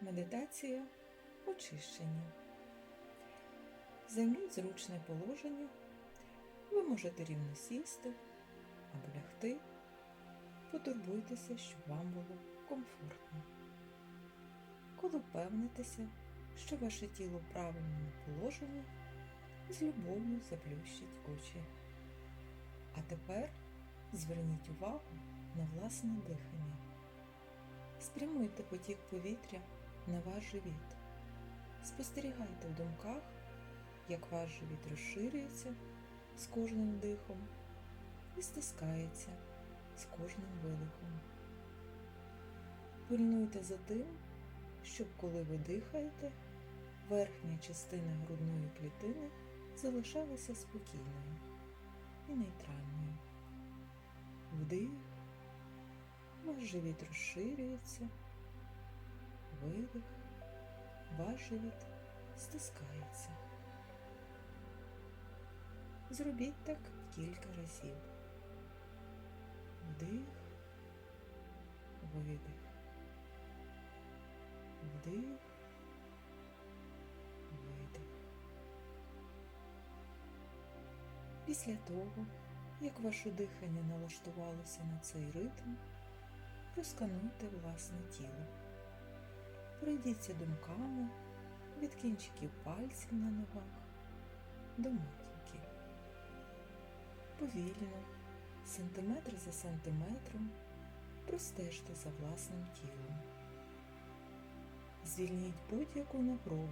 Медитація очищення. Займіть зручне положення. Ви можете рівно сісти або лягти. Потурбуйтеся, щоб вам було комфортно. Коли впевнитеся, що ваше тіло в правильному з любов'ю заплющіть очі. А тепер зверніть увагу на власне дихання. Спрямуйте потік повітря на ваш живіт. Спостерігайте в думках, як ваш живіт розширюється з кожним дихом і стискається з кожним видихом. Пильнуйте за тим, щоб коли ви дихаєте, верхня частина грудної клітини залишалася спокійною і нейтральною. Вдих, ваш живіт розширюється, видих, ваш живіт стискається. Зробіть так кілька разів. Вдих, видих. Вдих, видих. Після того, як ваше дихання налаштувалося на цей ритм, розкануйте власне тіло. Пройдіться думками від кінчиків пальців на ногах до матінки. Повільно, сантиметр за сантиметром, простежте за власним тілом. Звільніть будь-яку напругу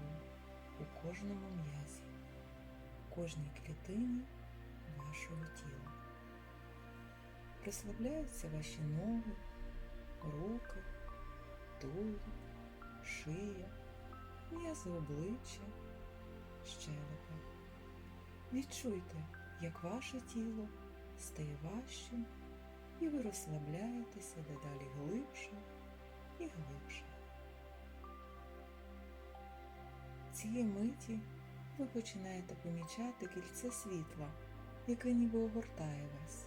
у кожному м'язі, кожній клітині вашого тіла. Розслабляються ваші ноги, руки, тулуб, шия, м'язи обличчя, щелепа. Відчуйте, як ваше тіло стає важчим і ви розслабляєтеся дедалі глибше і глибше. Цієї миті ви починаєте помічати кільце світла, яке ніби огортає вас,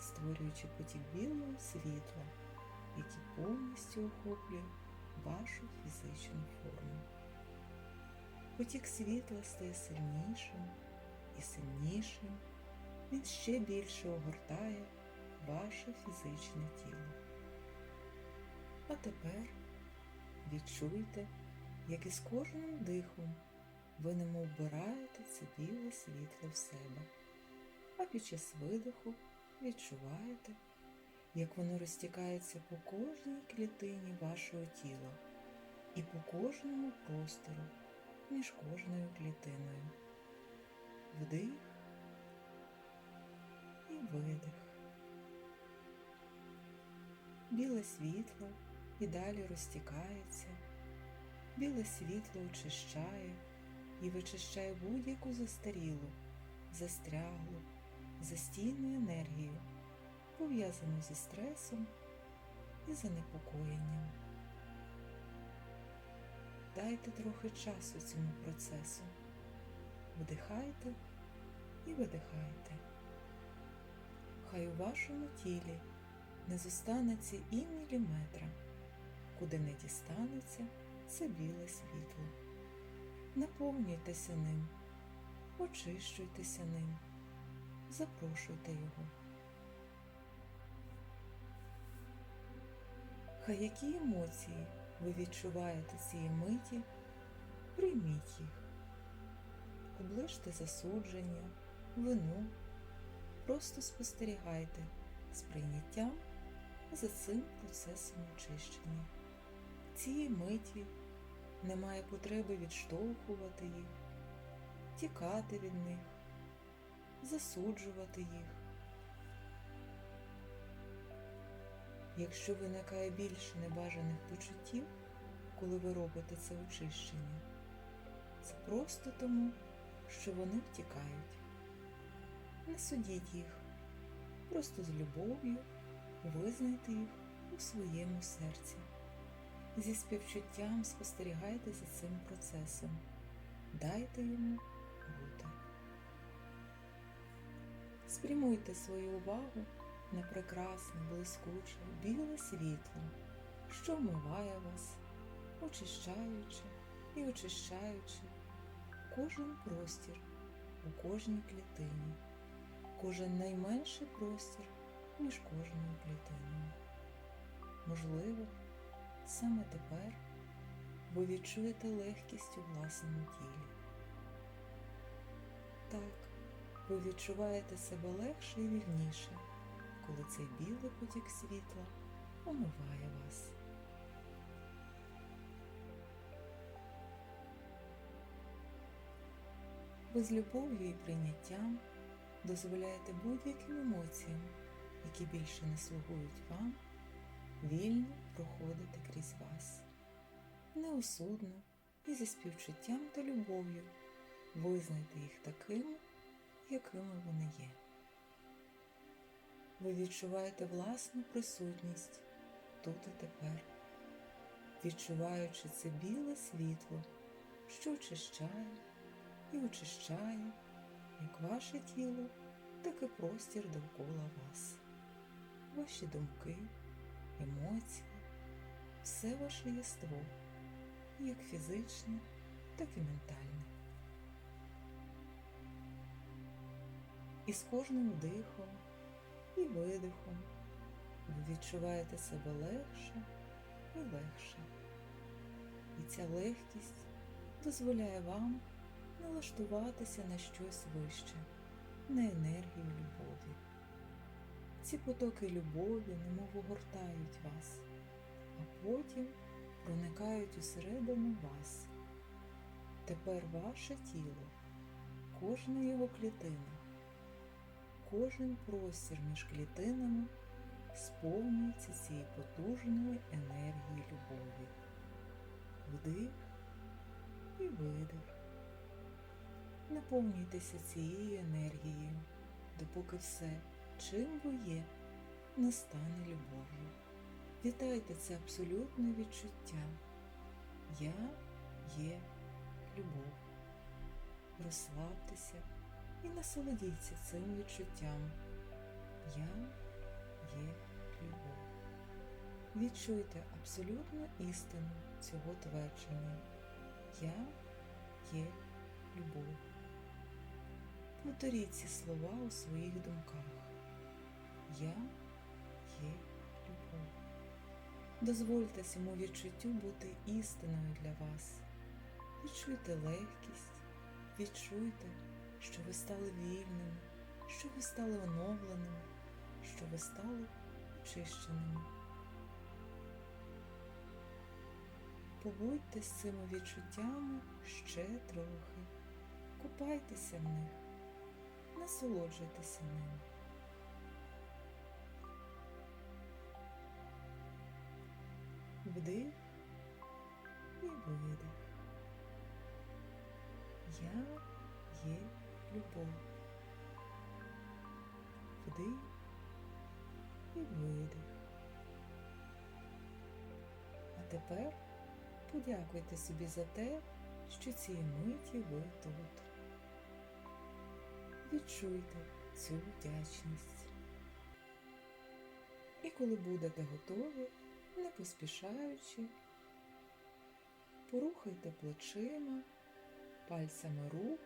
створюючи потік білого світла, який повністю охоплює вашу фізичну форму. Потік світла стає сильнішим і сильнішим, він ще більше огортає ваше фізичне тіло. А тепер відчуйте, як із кожним дихом ви немов вбираєте це біле світло в себе, а під час видиху відчуваєте, як воно розтікається по кожній клітині вашого тіла і по кожному простору між кожною клітиною. Вдих і видих. Біле світло і далі розтікається. Біле світло очищає і вичищає будь-яку застарілу, застряглу, застійну енергію, пов'язану зі стресом і занепокоєнням. Дайте трохи часу цьому процесу. Вдихайте і видихайте. Хай у вашому тілі не зостанеться і міліметра, куди не дістанеться це біле світло. Наповнюйтеся ним, очищуйтеся ним, запрошуйте його. Хай які емоції ви відчуваєте цієї миті, прийміть їх, оближте засудження, вину, просто спостерігайте з прийняттям за цим процесом очищення. Цієї миті немає потреби відштовхувати їх, тікати від них, засуджувати їх. Якщо виникає більше небажаних почуттів, коли ви робите це очищення, це просто тому, що вони втікають. Не судіть їх, просто з любов'ю визнайте їх у своєму серці. Зі співчуттям спостерігайте за цим процесом. Дайте йому бути. Спрямуйте свою увагу на прекрасне, блискуче, біле світло, що вмиває вас, очищаючи і очищаючи кожен простір у кожній клітині, кожен найменший простір між кожною клітиною. Можливо, саме тепер ви відчуєте легкість у власному тілі. Так, ви відчуваєте себе легше і вільніше, коли цей білий потік світла омиває вас. Ви з любов'ю і прийняттям дозволяєте будь-яким емоціям, які більше не слугують вам, вільно проходити крізь вас, неосудно і зі співчуттям та любов'ю визнайте їх такими, якими вони є. Ви відчуваєте власну присутність тут і тепер, відчуваючи це біле світло, що очищає і очищає як ваше тіло, так і простір довкола вас, ваші думки, емоції, все ваше єство, як фізичне, так і ментальне. І з кожним вдихом і видихом ви відчуваєте себе легше і легше. І ця легкість дозволяє вам налаштуватися на щось вище, на енергію любові. Ці потоки любові немов огортають вас, а потім проникають усередину вас. Тепер ваше тіло, кожна його клітина, кожен простір між клітинами сповнюється цією потужною енергією любові. Вдих і видих. Наповнюйтеся цією енергією, допоки все, чим ви є, не стане любов'ю. Вітайте це абсолютне відчуття. Я є любов. Розслабтеся і насолодіться цим відчуттям. Я є любов. Відчуйте абсолютну істину цього твердження. Я є любов. Повторіть ці слова у своїх думках. Я є любов. Дозвольте цьому відчуттю бути істиною для вас. Відчуйте легкість, відчуйте, що ви стали вільними, що ви стали оновленими, що ви стали очищеними. Побудьте з цими відчуттями ще трохи, купайтеся в них, насолоджуйтеся ними. Вдих і видих. Я є любов. Вдих і видих. А тепер подякуйте собі за те, що цієї миті ви тут. Відчуйте цю вдячність. І коли будете готові, не поспішаючи, порухайте плечима, пальцями рук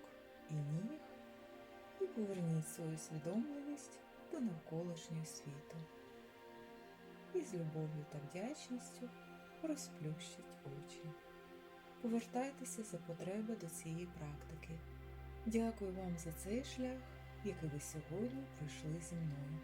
і ніг і поверніть свою свідомленість до навколишнього світу. І з любов'ю та вдячністю розплющіть очі. Повертайтеся за потреби до цієї практики. Дякую вам за цей шлях, який ви сьогодні пройшли зі мною.